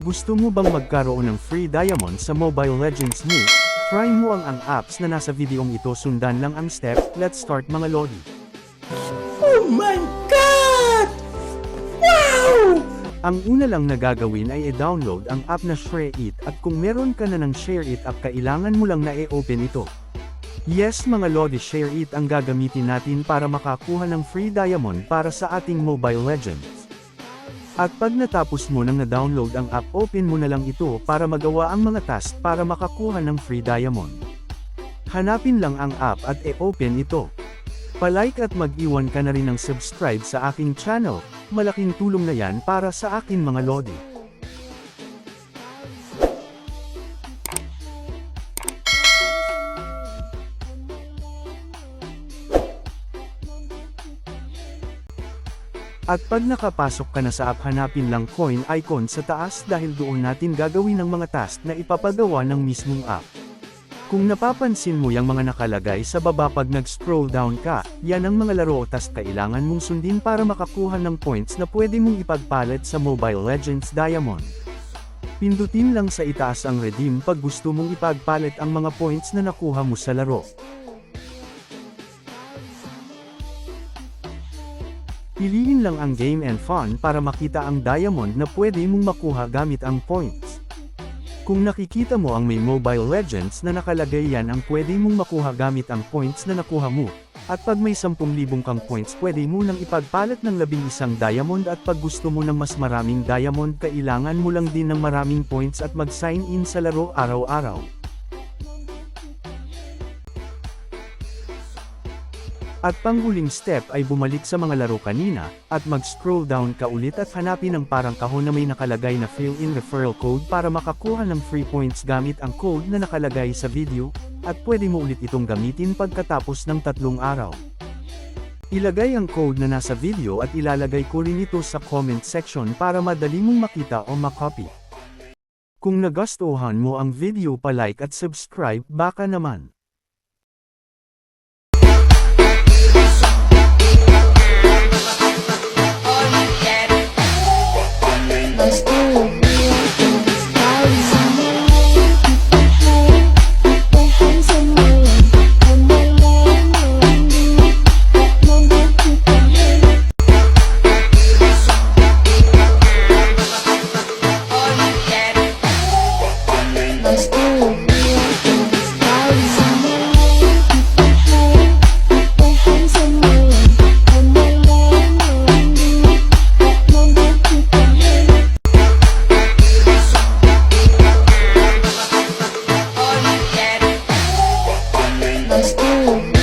Gusto mo bang magkaroon ng free diamond sa Mobile Legends mo? Try mo ang ang apps na nasa videong ito sundan lang ang step, let's start mga lodi. Oh my God! Wow! Ang una lang na gagawin ay i-download ang app na Share It at kung meron ka na ng Share It app kailangan mo lang na i-open ito. Yes mga lodi Share It ang gagamitin natin para makakuha ng free diamond para sa ating Mobile Legends. At pag natapos mo nang na-download ang app open mo na lang ito para magawa ang mga task para makakuha ng free diamond. Hanapin lang ang app at i-open ito. Palike at mag-iwan ka na rin ng subscribe sa aking channel, malaking tulong na yan para sa akin mga lodi. At pag nakapasok ka na sa app hanapin lang coin icon sa taas dahil doon natin gagawin ang mga task na ipapagawa ng mismong app. Kung napapansin mo yung mga nakalagay sa baba pag nag-scroll down ka, yan ang mga laro o task kailangan mong sundin para makakuha ng points na pwede mong ipagpalit sa Mobile Legends Diamond. Pindutin lang sa itaas ang redeem pag gusto mong ipagpalit ang mga points na nakuha mo sa laro. Piliin lang ang game and fun para makita ang diamond na pwede mong makuha gamit ang points. Kung nakikita mo ang may Mobile Legends na nakalagay yan ang pwede mong makuha gamit ang points na nakuha mo. At pag may 10,000 kang points pwede mo nang ipagpalit ng 11 diamond at pag gusto mo ng mas maraming diamond kailangan mo lang din ng maraming points at mag-sign in sa laro araw-araw. At panghuling step ay bumalik sa mga laro kanina, at mag-scroll down ka ulit at hanapin ang parang kahon na may nakalagay na fill-in referral code para makakuha ng free points gamit ang code na nakalagay sa video, at pwede mo ulit itong gamitin pagkatapos ng tatlong araw. Ilagay ang code na nasa video at ilalagay ko rin ito sa comment section para madali mong makita o makopy. Kung nagustuhan mo ang video pa-like at subscribe baka naman. Spirit.